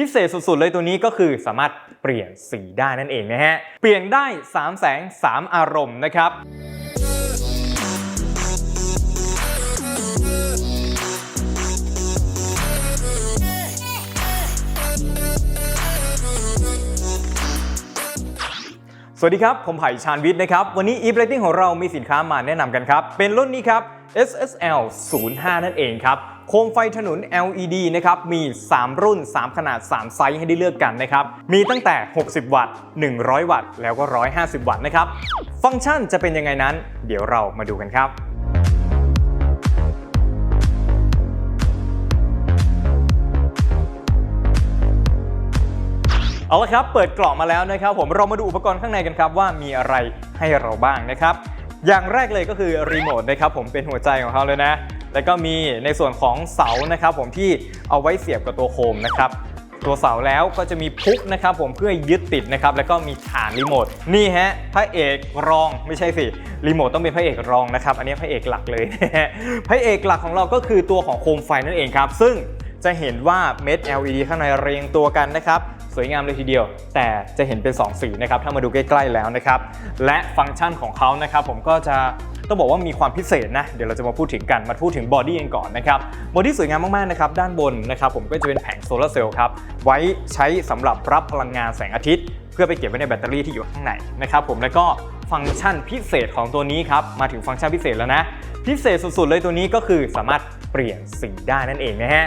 พิเศษสุดๆ เลยตัวนี้ก็คือสามารถเปลี่ยนสีได้นั่นเองนะฮะ เปลี่ยนได้ 3 แสง 3 อารมณ์นะครับสวัสดีครับ ผมไผ่ชาญวิทย์นะครับ วันนี้ e rating ของเรามีสินค้ามาแนะนำกันครับ เป็นรุ่นนี้ครับ SSL 05นั่นเองครับ โคมไฟถนน LED นะครับมี 3 รุ่น 3 ขนาด 3 ไซส์ให้ได้เลือกกันนะครับมีตั้งแต่ 60 วัตต์ 100 วัตต์ แล้วก็ 150 วัตต์นะครับฟังก์ชันจะเป็นยังไงนั้น เดี๋ยวเรามาดูกันครับเอาละครับ เปิดกล่องมาแล้วนะครับ ผมเรามาดูอุปกรณ์ข้างในกันครับ ว่ามีอะไรให้เราบ้างนะครับ อย่างแรกเลยก็คือรีโมทนะครับผมเป็นหัวใจของเขาเลยนะ แล้วก็มีในส่วนของเสานะครับผมที่เอาไว้เสียบกับตัวโคมนะครับตัวเสาแล้วก็จะมีพุกนะครับผมเพื่อยึดติดนะครับแล้วก็มีฐานรีโมทนี่ฮะพระเอกรองไม่ใช่สิรีโมทต้องเป็นพระเอกรองนะครับอันนี้พระเอกหลักเลยพระเอกหลักของเราก็คือตัวของโคมไฟนั่นเองครับ ซึ่งจะเห็นว่าเม็ด LED ข้างในเรียงตัวกันนะครับสวยงามเลยทีเดียว แต่จะเห็นเป็น 2 สีนะครับถ้ามาดูใกล้ๆแล้วนะครับและฟังก์ชันของเขานะครับผมก็จะ ต้องบอกว่ามีความพิเศษนะ เดี๋ยวเราจะมาพูดถึงกัน มาพูดถึงบอดี้กันก่อนนะครับ บอดี้สวยงามมากๆนะครับ ด้านบนนะครับผมก็จะเป็นแผงโซลาร์เซลล์ครับ ไว้ใช้สำหรับรับพลังงานแสงอาทิตย์ เพื่อไปเก็บไว้ในแบตเตอรี่ที่อยู่ข้างในนะครับผม แล้วก็ฟังก์ชันพิเศษของตัวนี้ครับ มาถึงฟังก์ชันพิเศษแล้วนะ พิเศษสุดๆเลยตัวนี้ก็คือสามารถเปลี่ยนสีได้นั่นเองนะฮะ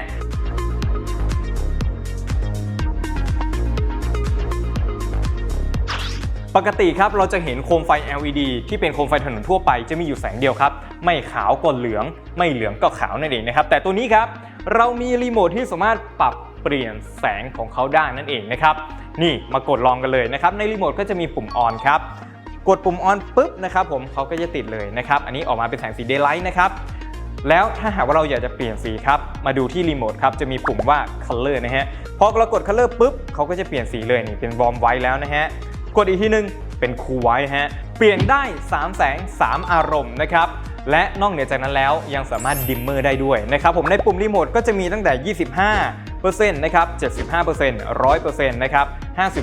ปกติครับเราจะเห็นโคมไฟ LED ที่เป็นโคมไฟถนนทั่วไปจะมีอยู่แสงเดียวครับ ไม่ขาวก็เหลือง ไม่เหลืองก็ขาวนั่นเองนะครับ แต่ตัวนี้ครับเรามีรีโมทที่สามารถปรับเปลี่ยนแสงของเขาได้นั่นเองนะครับ นี่มากดลองกันเลยนะครับ ในรีโมทก็จะมีปุ่มออนครับ กดปุ่มออนปุ๊บนะครับผมเขาก็จะติดเลยนะครับ อันนี้ออกมาเป็นแสงสีเดย์ไลท์นะครับ แล้วถ้าหากว่าเราอยากจะเปลี่ยนสีครับ มาดูที่รีโมทครับ จะมีปุ่มว่า color นะฮะ พอเรากด color ปุ๊บเขาก็จะเปลี่ยนสีเลยนี่ เป็นวอร์มไว้แล้วนะฮะ กดอีกทีหนึงเป็นคูลไว้ฮะ เปลี่ยนได้ 3 แสง 3 อารมณ์นะครับ และนอกเหนือจากนั้นแล้วยังสามารถดิมเมอร์ได้ด้วยนะครับ ผมในปุ่มรีโมทก็จะมีตั้งแต่ 25%นะครับ 75% 100%นะครับ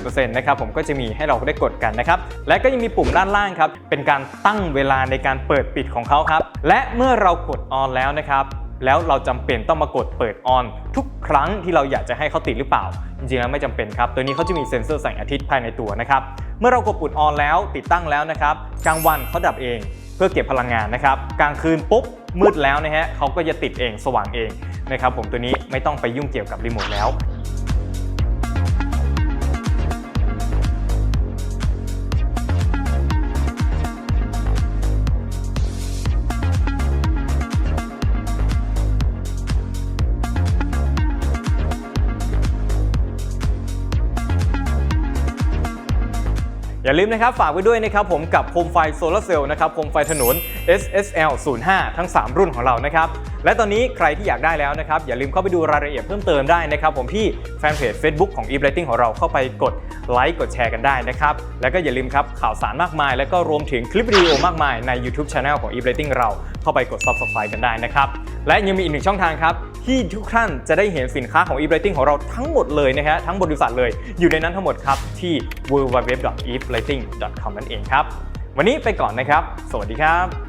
50%นะครับ ผมก็จะมีให้เราได้กดกันนะครับ และก็ยังมีปุ่มด้านล่างครับ เป็นการตั้งเวลาในการเปิดปิดของเขาครับ และเมื่อเรากดออนแล้วนะครับ แล้วเราจำเป็นต้องมากดเปิดออนทุกครั้งที่เราอยากจะให้เขาติดหรือเปล่า จริงๆแล้วไม่จำเป็นครับ ตัวนี้เขาจะมีเซ็นเซอร์แสงอาทิตย์ภายในตัวนะครับ เมื่อเรากดปุ่มออนแล้วติดตั้งแล้วนะครับกลางวันเขาดับเองเพื่อเก็บพลังงานนะครับ กลางคืนปุ๊บมืดแล้วนะฮะเขาก็จะติดเองสว่างเองนะครับผมตัวนี้ไม่ต้องไปยุ่งเกี่ยวกับรีโมทแล้ว อย่าลืมนะครับฝากไว้ด้วยนะครับผมกับโคมไฟโซลาร์เซลล์นะครับโคมไฟถนน SSL 05 ทั้ง 3 รุ่นของเรานะครับและตอนนี้ใครที่อยากได้แล้วนะครับอย่าลืมเข้าไปดูรายละเอียดเพิ่มเติมได้นะครับผมที่แฟนเพจ Facebook ของ e b r a t i n g ของเราเข้าไปกดไลค์กดแชร์กันได้นะครับแล้วก็อย่าลืมครับข่าวสารมากมาย แล้วก็รวมถึงคลิปวิดีโอมากมายใน YouTube Channel ของ e b r a t i n g เราเข้าไปกด Subscribe กันได้นะครับและยังมีอีกหนึ่งช่องทางครับ ที่ทุกท่านจะได้เห็นสินค้าของ e b r a t i n g ของเราทั้งหมดเลยนะฮะทั้งบริษัทเลยอยู่ในนั้นทั้งหมดครับที่ www.ebrating.com นั่นเองครับ วันนี้ไปก่อนนะครับ สวัสดีครับ